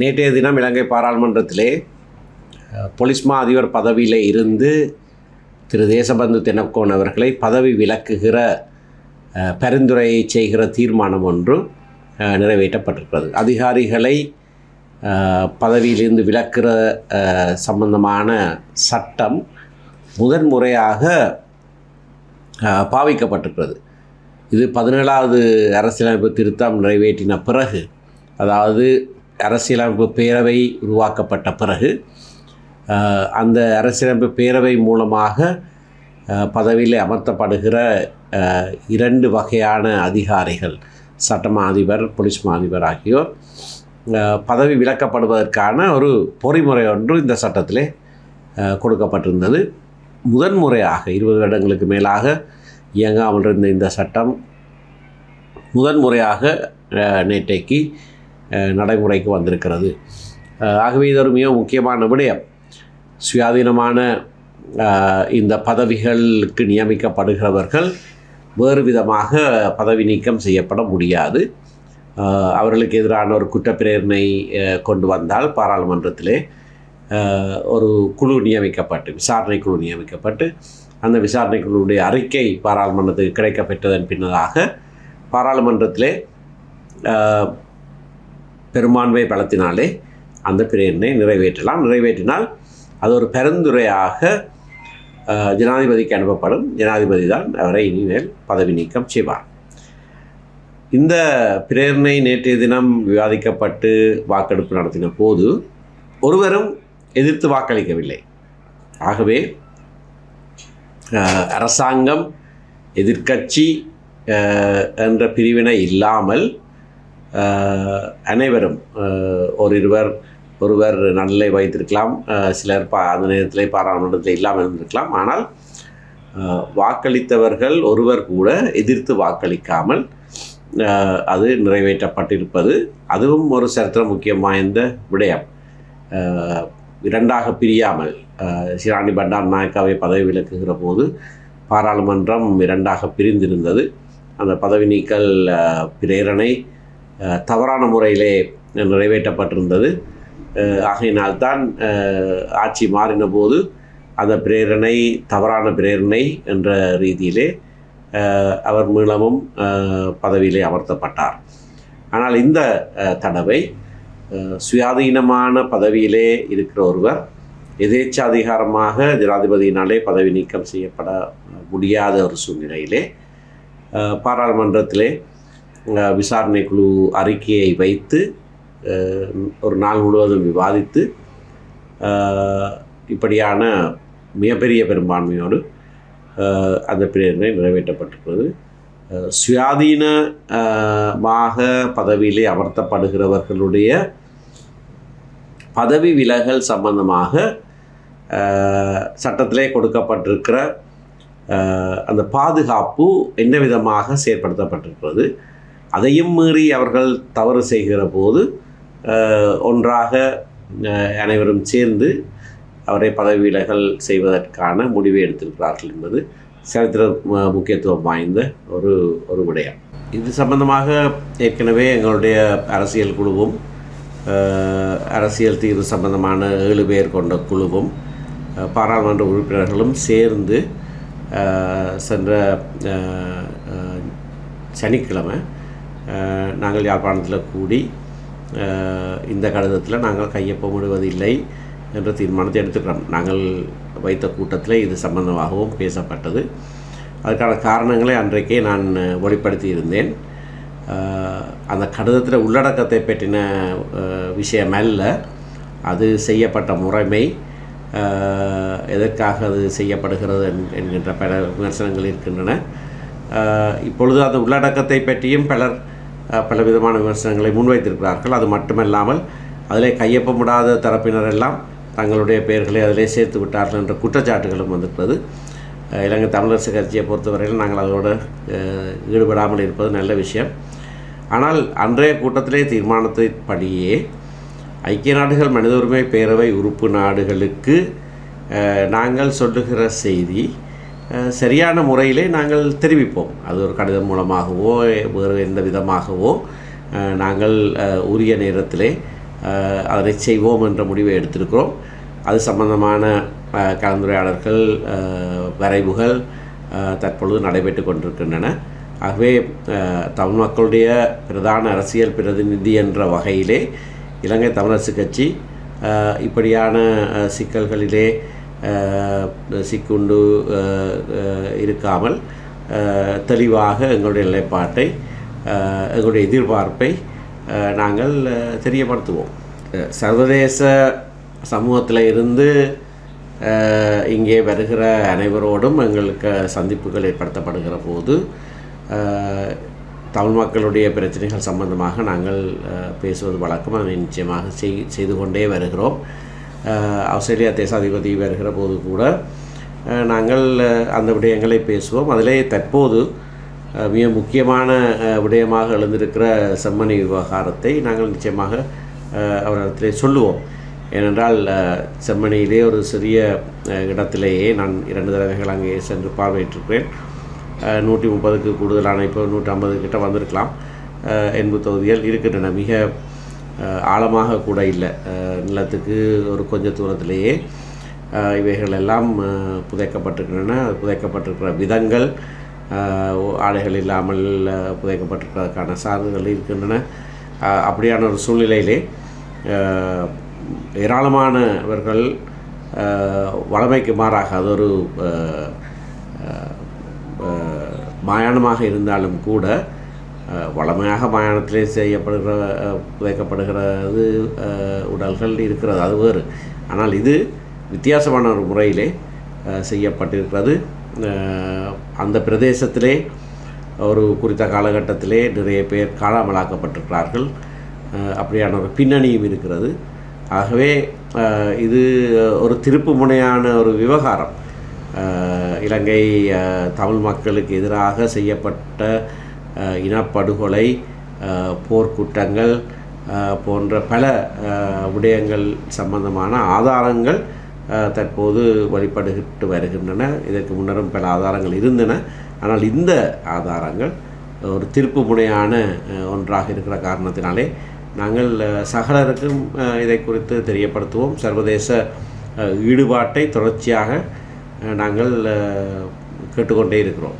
நேற்றைய தினம் இலங்கை பாராளுமன்றத்திலே பொலிஸ்மா பொலிஸ் மா அதிபர் பதவியில் இருந்து திரு தேசபந்து தென்னக்கோன் அவர்களை பதவி விலக்குகிற பரிந்துரையை செய்கிற தீர்மானம் ஒன்று நிறைவேற்றப்பட்டிருக்கிறது. அதிகாரிகளை பதவியிலிருந்து விலக்கிற சம்பந்தமான சட்டம் முதன்முறையாக பாவிக்கப்பட்டிருக்கிறது. இது பதினேழாவது அரசியலமைப்பு திருத்தம் நிறைவேற்றின பிறகு அதாவது அரசியலமைப்பு பேரவை உருவாக்கப்பட்ட பிறகு அந்த அரசியலமைப்பு பேரவை மூலமாக பதவியில் அமர்த்தப்படுகிற இரண்டு வகையான அதிகாரிகள் சட்டமா அதிபர் போலீஸ் மா அதிபர் ஆகியோர் பதவி விலக்கப்படுவதற்கான ஒரு பொறிமுறை ஒன்று இந்த சட்டத்திலே கொடுக்கப்பட்டிருந்தது. முதன்முறையாக இருபது வருடங்களுக்கு மேலாக இயங்காமல் இருந்த இந்த சட்டம் முதன்முறையாக நேற்றைக்கு நடைமுறைக்கு வந்திருக்கிறது. ஆகவே இது ஒரு மிக முக்கியமான விடயம். சுயாதீனமான இந்த பதவிகளுக்கு நியமிக்கப்படுகிறவர்கள் வேறு விதமாக பதவி நீக்கம் செய்யப்பட முடியாது. அவர்களுக்கு எதிரான ஒரு குற்றப்பிரேரணை கொண்டு வந்தால் பாராளுமன்றத்திலே ஒரு குழு நியமிக்கப்பட்டு விசாரணை குழு நியமிக்கப்பட்டு அந்த விசாரணை குழுவுடைய அறிக்கை பாராளுமன்றத்துக்கு கிடைக்கப்பெற்றதன் பின்னதாக பாராளுமன்றத்திலே பெரும்பான்மை பலத்தினாலே அந்த பிரேரணை நிறைவேற்றலாம். நிறைவேற்றினால் அது ஒரு பரிந்துரையாக ஜனாதிபதிக்கு அனுப்பப்படும். ஜனாதிபதி தான் அவரை இனிமேல் பதவி நீக்கம் செய்வார். இந்த பிரேரணை நேற்றைய தினம் விவாதிக்கப்பட்டு வாக்கெடுப்பு நடத்தின போது ஒருவரும் எதிர்த்து வாக்களிக்கவில்லை. ஆகவே அரசாங்கம் எதிர்க்கட்சி என்ற பிரிவினை இல்லாமல் அனைவரும் அஹ், ஓரிருவர் ஒருவர் நல்லை வைத்திருக்கலாம். சிலர் பா அந்த நேரத்தில் பாராளுமன்றத்தில் இல்லாமல் இருந்திருக்கலாம். ஆனால் வாக்களித்தவர்கள் ஒருவர் கூட எதிர்த்து வாக்களிக்காமல் அது நிறைவேற்றப்பட்டிருப்பது. அதுவும் ஒரு சரித்திர முக்கியம் வாய்ந்த விடயம். இரண்டாக பிரியாமல் சிராணி பண்டார் நாயக்காவை பதவி விலக்குகிற போது பாராளுமன்றம் இரண்டாக பிரிந்திருந்தது. அந்த பதவி நீக்கல் பிரேரணை தவறான முறையிலே நிறைவேற்றப்பட்டிருந்தது. ஆகையினால்தான் ஆட்சி மாறின போது அந்த பிரேரணை தவறான பிரேரணை என்ற ரீதியிலே அவர் மீளமும் பதவியிலே அமர்த்தப்பட்டார். ஆனால் இந்த தடவை சுயாதீனமான பதவியிலே இருக்கிற ஒருவர் எதேச்சாதிகாரமாக ஜனாதிபதியினாலே பதவி நீக்கம் செய்யப்பட முடியாத ஒரு சூழ்நிலையிலே பாராளுமன்றத்திலே விசாரணை குழு அறிக்கையை வைத்து ஒரு நாள் முழுவதும் விவாதித்து இப்படியான மிகப்பெரிய பெரும்பான்மையோடு அந்த பிரேரணை நிறைவேற்றப்பட்டிருக்கிறது. சுயாதீனமாக பதவியிலே அமர்த்தப்படுகிறவர்களுடைய பதவி விலகல் சம்பந்தமாக சட்டத்திலே கொடுக்கப்பட்டிருக்கிற அந்த பாதுகாப்பு என்ன விதமாக செயற்படுத்தப்பட்டிருக்கிறது? அதையும் மீறி அவர்கள் தவறு செய்கிற போது ஒன்றாக அனைவரும் சேர்ந்து அவரை பதவி விலகல் செய்வதற்கான முடிவை எடுத்திருக்கிறார்கள் என்பது சரித்திர முக்கியத்துவம் வாய்ந்த ஒரு ஒரு விடயம். இது சம்பந்தமாக ஏற்கனவே எங்களுடைய அரசியல் குழுவும் அரசியல் தீர்வு சம்பந்தமான ஏழு பேர் கொண்ட குழுவும் பாராளுமன்ற உறுப்பினர்களும் சேர்ந்து சென்ற சனிக்கிழமை நாங்கள் யாழ்ப்பாணத்தில் கூடி இந்த கடிதத்தில் நாங்கள் கையொப்பமிடுவதில்லை என்ற தீர்மானத்தை எடுத்துக்கிறோம். நாங்கள் வைத்த கூட்டத்தில் இது சம்பந்தமாகவும் பேசப்பட்டது. அதுக்கான காரணங்களை அன்றைக்கே நான் வெளிப்படுத்தி இருந்தேன் அந்த கடிதத்தில் உள்ளடக்கத்தை பற்றின விஷயம் அல்ல. அது செய்யப்பட்ட முறைமை எதற்காக அது செய்யப்படுகிறது என்கின்ற பல விமர்சனங்கள் இருக்கின்றன. இப்பொழுது அந்த உள்ளடக்கத்தை பற்றியும் பலர் பல விதமான விமர்சனங்களை முன்வைத்திருக்கிறார்கள். அது மட்டுமல்லாமல் அதிலே கையொப்பமிடாத தரப்பினர் எல்லாம் தங்களுடைய பெயர்களை அதிலே சேர்த்து விட்டார்கள் என்ற குற்றச்சாட்டுகளும் வந்திருக்கிறது இலங்கை தமிழரசு கட்சியை பொறுத்தவரையில் நாங்கள் அதோடு ஈடுபடாமல் இருப்பது நல்ல விஷயம். ஆனால் அன்றைய கூட்டத்திலே தீர்மானத்தின்படியே ஐக்கிய நாடுகள் மனித உரிமை பேரவை உறுப்பு நாடுகளுக்கு நாங்கள் சொல்லுகிற செய்தி சரியான முறையிலே நாங்கள் தெரிவிப்போம். அது ஒரு கடிதம் மூலமாகவோ வேறு எந்த விதமாகவோ நாங்கள் உரிய நேரத்திலே அதனை செய்வோம் என்ற முடிவை எடுத்திருக்கிறோம். அது சம்பந்தமான கலந்துரையாளர்கள் கலந்துரையாடல்கள் வரைவுகள் தற்பொழுது நடைபெற்று கொண்டிருக்கின்றன. ஆகவே தமிழ் மக்களுடைய பிரதான அரசியல் பிரதிநிதி என்ற வகையிலே இலங்கை தமிழரசு கட்சி இப்படியான சிக்கல்களிலே சிக்குண்டு இருக்காமல் தெளிவாக எங்களுடைய நிலைப்பாட்டை எங்களுடைய எதிர்பார்ப்பை நாங்கள் தெரியப்படுத்துவோம். சர்வதேச சமூகத்தில் இருந்து இங்கே வருகிற அனைவரோடும் எங்களுக்கு சந்திப்புகள் ஏற்படுத்தப்படுகிற போது தமிழ் மக்களுடைய பிரச்சனைகள் சம்பந்தமாக நாங்கள் பேசுவது வழக்கம். அதை நிச்சயமாக செய் செய்து கொண்டே வருகிறோம். ஆஸ்திரேலியா தேசாதிபதி வருகிற போது கூட நாங்கள் அந்த விடயங்களை பேசுவோம். அதிலே தற்போது மிக முக்கியமான விடயமாக எழுந்திருக்கிற செம்மணி விவகாரத்தை நாங்கள் நிச்சயமாக அவரிடத்திலே சொல்லுவோம். ஏனென்றால் செம்மணியிலே ஒரு சிறிய இடத்திலேயே நான் இரண்டு தடவைகள் அங்கே சென்று பார்வையிட்டிருக்கிறேன் நூற்றி முப்பதுக்கு கூடுதலான இப்போ நூற்றி ஐம்பது கிட்ட வந்திருக்கலாம். என்பது தொகுதிகள் இருக்கின்றன. மிக ஆழமாக கூட இல்லை. நிலத்துக்கு ஒரு கொஞ்ச தூரத்திலேயே இவைகள் எல்லாம் புதைக்கப்பட்டிருக்கின்றன. புதைக்கப்பட்டிருக்கிற விதங்கள் ஆடைகள் இல்லாமல் புதைக்கப்பட்டிருக்கிறதுக்கான சான்றுகள் இருக்கின்றன. அப்படியான ஒரு சூழ்நிலையிலே ஏராளமானவர்கள் வளமைக்கு மாறாக அது ஒரு மாயானமாக இருந்தாலும் கூட வளமையாக மயானத்திலே செய்யப்படுகிற புதைக்கப்படுகிறது உடல்கள் இருக்கிறது. அது வேறு. ஆனால் இது வித்தியாசமான ஒரு முறையிலே செய்யப்பட்டிருக்கிறது. அந்த பிரதேசத்திலே ஒரு குறித்த காலகட்டத்திலே நிறைய பேர் காணாமலாக்கப்பட்டிருக்கிறார்கள் அப்படியான ஒரு பின்னணியும் இருக்கிறது. ஆகவே இது ஒரு திருப்பு முனையான ஒரு விவகாரம். இலங்கை தமிழ் மக்களுக்கு எதிராக செய்யப்பட்ட இனப்படுகொலை போர்க்குற்றங்கள் போன்ற பல விடயங்கள் சம்பந்தமான ஆதாரங்கள் தற்போது வழிபடுகிட்டு வருகின்றன. இதற்கு முன்னரும் பல ஆதாரங்கள் இருந்தன. ஆனால் இந்த ஆதாரங்கள் ஒரு திருப்பு முனையான ஒன்றாக இருக்கிற காரணத்தினாலே நாங்கள் சகலருக்கும் இதை குறித்து தெரியப்படுத்துவோம். சர்வதேச ஈடுபாட்டை தொடர்ச்சியாக நாங்கள் கேட்டுக்கொண்டே இருக்கிறோம்.